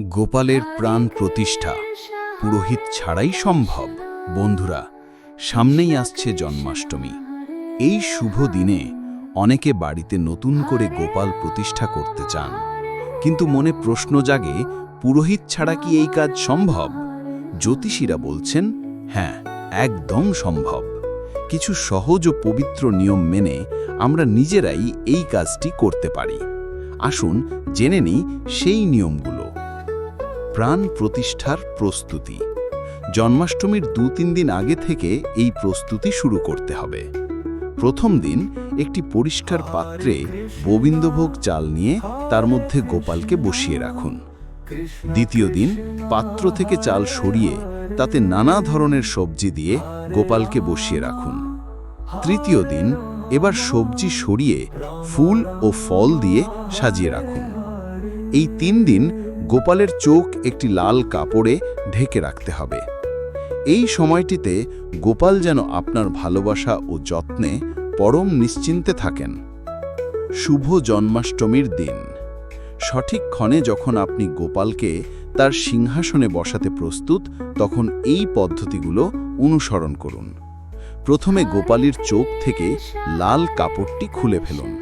গোপালের প্রাণ প্রতিষ্ঠা। পুরোহিত ছাড়াই সম্ভব। বন্ধুরা সামনেই আসছে জন্মাষ্টমী। এই শুভ দিনে অনেকে বাড়িতে নতুন করে গোপাল প্রতিষ্ঠা করতে চান। কিন্তু মনে প্রশ্ন জাগে পুরোহিত ছাড়া কি এই কাজ সম্ভব? জ্যোতিষীরা বলছেন হ্যাঁ একদম সম্ভব। কিছু সহজ ও পবিত্র নিয়ম মেনে আমরা নিজেরাই এই কাজটি করতে পারি। আসুন জেনে নিই সেই নিয়মগুলো। প্রাণ প্রতিষ্ঠার প্রস্তুতি। জন্মাষ্টমীর দু তিন দিন আগে থেকে এই প্রস্তুতি শুরু করতে হবে। প্রথম দিন একটি পরিষ্কার পাত্রে গোবিন্দভোগ চাল নিয়ে তার মধ্যে গোপালকে বসিয়ে রাখুন। দ্বিতীয় দিন পাত্র থেকে চাল সরিয়ে তাতে নানা ধরনের সবজি দিয়ে গোপালকে বসিয়ে রাখুন। তৃতীয় দিন এবার সবজি সরিয়ে ফুল ও ফল দিয়ে সাজিয়ে রাখুন। এই তিন দিন গোপালের চোখ একটি লাল কাপড়ে ঢেকে রাখতে হবে। এই সময়টিতে গোপাল যেন আপনার ভালোবাসা ও যত্নে পরম নিশ্চিন্তে থাকেন। শুভ জন্মাষ্টমীর দিন। সঠিক ক্ষণে যখন আপনি গোপালকে তার সিংহাসনে বসাতে প্রস্তুত, তখন এই পদ্ধতিগুলো অনুসরণ করুন। প্রথমে গোপালের চোখ থেকে লাল কাপড়টি খুলে ফেলুন।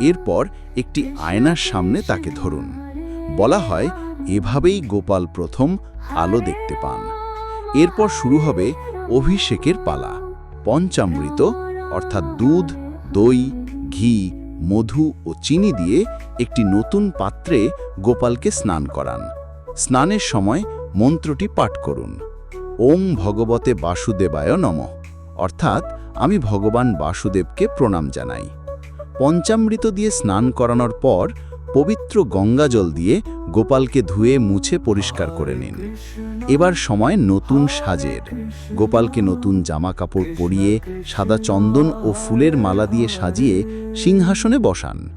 এরপর একটি আয়নার সামনে তাকে ধরুন। বলা হয়, এভাবেই গোপাল প্রথম আলো দেখতে পান। এরপর শুরু হবে অভিষেকের পালা। পঞ্চামৃত, অর্থাৎ দুধ, দই, ঘি, মধু ও চিনি দিয়ে একটি নতুন পাত্রে গোপালকে স্নান করান। স্নানের সময় মন্ত্রটি পাঠ করুন। ওম ভগবতে বাসুদেবায় নম। অর্থাৎ আমি ভগবান বাসুদেবকে প্রণাম জানাই। পঞ্চামৃত দিয়ে স্নান করানোর পর পবিত্র গঙ্গাজল দিয়ে গোপালকে ধুয়ে মুছে পরিষ্কার করে নিন। এবার সময় নতুন সাজের। গোপালকে নতুন জামা কাপড় পরিয়ে সাদা চন্দন ও ফুলের মালা দিয়ে সাজিয়ে সিংহাসনে বসান।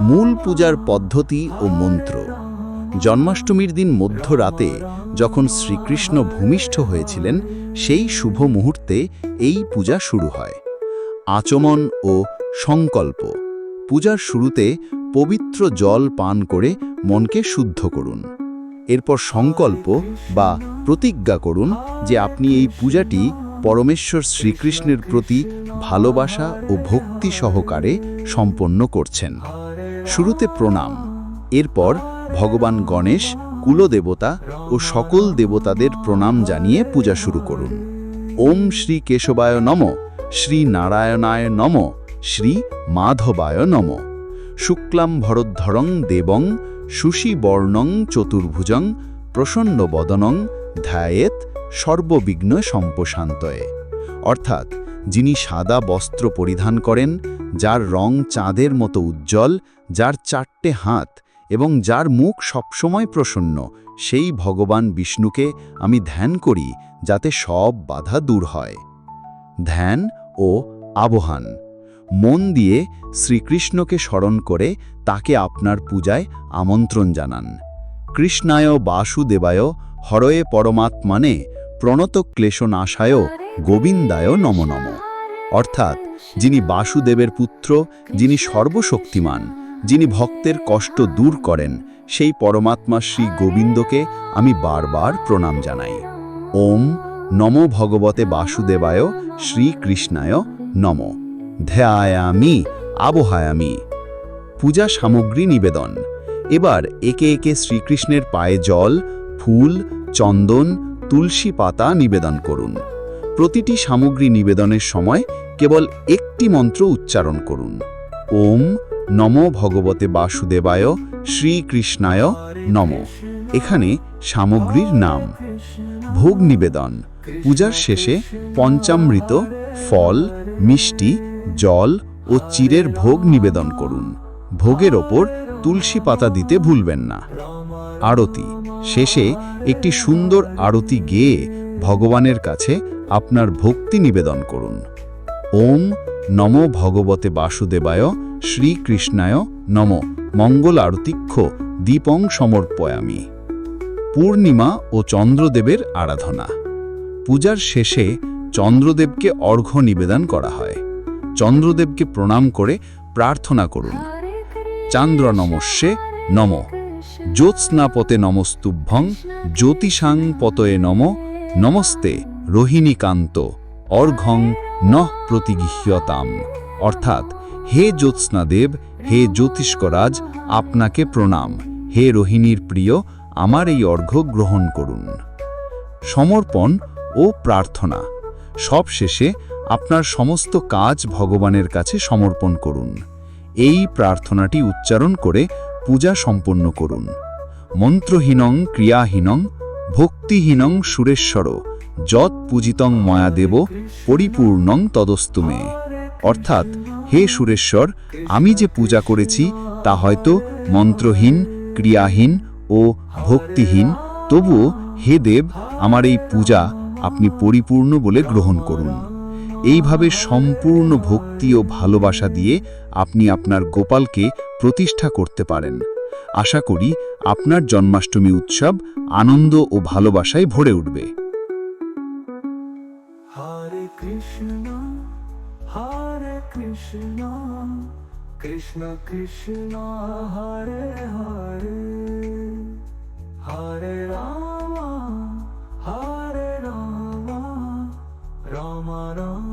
মূল পূজার পদ্ধতি ও মন্ত্র। জন্মাষ্টমীর দিন মধ্যরাতে যখন শ্রীকৃষ্ণ ভূমিষ্ঠ হয়েছিলেন, সেই শুভ মুহূর্তে এই পূজা শুরু হয়। আচমন ও সংকল্প। পূজার শুরুতে পবিত্র জল পান করে মনকে শুদ্ধ করুন। এরপর সংকল্প বা প্রতিজ্ঞা করুন যে আপনি এই পূজাটি পরমেশ্বর শ্রীকৃষ্ণের প্রতি ভালোবাসা ও ভক্তি সহকারে সম্পন্ন করছেন। শুরুতে প্রণাম। এরপর ভগবান গণেশ, কুলদেবতা ও সকল দেবতাদের প্রণাম জানিয়ে পূজা শুরু করুন। ওম শ্রী কেশবায় নম, শ্রী নারায়ণায় নম, শ্রী মাধবায় নম। শুক্লাম ভরদ্ধরং দেবং, সুশীবর্ণং চতুর্ভুজং প্রসন্ন বদনং ধ্যায়েত সর্ববিঘ্ন সম্পশান্তয়ে অর্থাৎ, যিনি সাদা বস্ত্র পরিধান করেন, যার রং চাঁদের মতো উজ্জ্বল, যার চারটে হাত এবং যার মুখ সবসময় প্রসন্ন, সেই ভগবান বিষ্ণুকে আমি ধ্যান করি যাতে সব বাধা দূর হয়। ধ্যান ও আবহান। মন দিয়ে শ্রীকৃষ্ণকে স্মরণ করে তাকে আপনার পূজায় আমন্ত্রণ জানান। কৃষ্ণায় বাসুদেবায় হরয়ে পরমাত্মানে প্রণত ক্লেশনাশায় গোবিন্দায় নম নম। অর্থাৎ যিনি বাসুদেবের পুত্র, যিনি সর্বশক্তিমান, যিনি ভক্তের কষ্ট দূর করেন, সেই পরমাত্মা শ্রী গোবিন্দকে আমি বারবার প্রণাম জানাই। ওম নম ভগবতে বাসুদেবায় শ্রীকৃষ্ণায় নম। ধ্যায়ামি, আবহায়ামি। পূজা সামগ্রী নিবেদন। এবার একে একে শ্রীকৃষ্ণের পায়ে জল, ফুল, চন্দন, তুলসী পাতা নিবেদন করুন। প্রতিটি সামগ্রী নিবেদনের সময় কেবল একটি মন্ত্র উচ্চারণ করুন। ওম নম ভগবতে বাসুদেবায়, শ্রীকৃষ্ণায় নম। এখানে সামগ্রীর নাম। ভোগ নিবেদন। পূজার শেষে পঞ্চামৃত, ফল, মিষ্টি জল ও চিরের ভোগ নিবেদন করুন। ভোগের ওপর তুলসী পাতা দিতে ভুলবেন না। আরতি। শেষে একটি সুন্দর আরতি গেয়ে ভগবানের কাছে আপনার ভক্তি নিবেদন করুন। ওম নম ভগবতে বাসুদেবায় শ্রীকৃষ্ণায় নম। মঙ্গল আরতিক্ষ দীপং সমর্পয়ামি। পূর্ণিমা ও চন্দ্রদেবের আরাধনা। পূজার শেষে চন্দ্রদেবকে অর্ঘ্য নিবেদন করা হয়। চন্দ্রদেবকে প্রণাম করে প্রার্থনা করুন। চান্দ্র নমস্যে নম। জ্যোৎস্নাপতে নমস্তুভ্যং, জ্যোতিষাং পতয়ে নম। নমস্তে, রোহিণীকান্ত। অর্ঘং নঃ প্রতিগৃহ্যতাম। অর্থাৎ, হে জ্যোৎস্নাদেব, হে জ্যোতিষ্করাজ, আপনাকে প্রণাম। হে রোহিণীর প্রিয়, আমার এই অর্ঘ্য গ্রহণ করুন। সমর্পণ ও প্রার্থনা। সবশেষে আপনার সমস্ত কাজ ভগবানের কাছে সমর্পণ করুন। এই প্রার্থনাটি উচ্চারণ করে পূজা সম্পন্ন করুন। মন্ত্রহীনং, ক্রিয়াহীনং, ভক্তিহীনং সুরেশ্বর যৎ পূজিতং ময়াদেব পরিপূর্ণং তদস্তুমে অর্থাৎ, হে সুরেশ্বর, আমি যে পূজা করেছি, তা হয়তো মন্ত্রহীন, ক্রিয়াহীন ও ভক্তিহীন, তবুও হে দেব, আমার এই পূজা আপনি পরিপূর্ণ বলে গ্রহণ করুন। এইভাবে সম্পূর্ণ ভক্তি ও ভালোবাসা দিয়ে আপনি আপনার গোপালকে প্রতিষ্ঠা করতে পারেন। আশা করি আপনার জন্মাষ্টমী উৎসব আনন্দ ও ভালোবাসায় ভরে উঠবে। হরে কৃষ্ণ হরে কৃষ্ণ কৃষ্ণ কৃষ্ণ, হরে হরে। হরে রাম হরে রাম রাম রাম।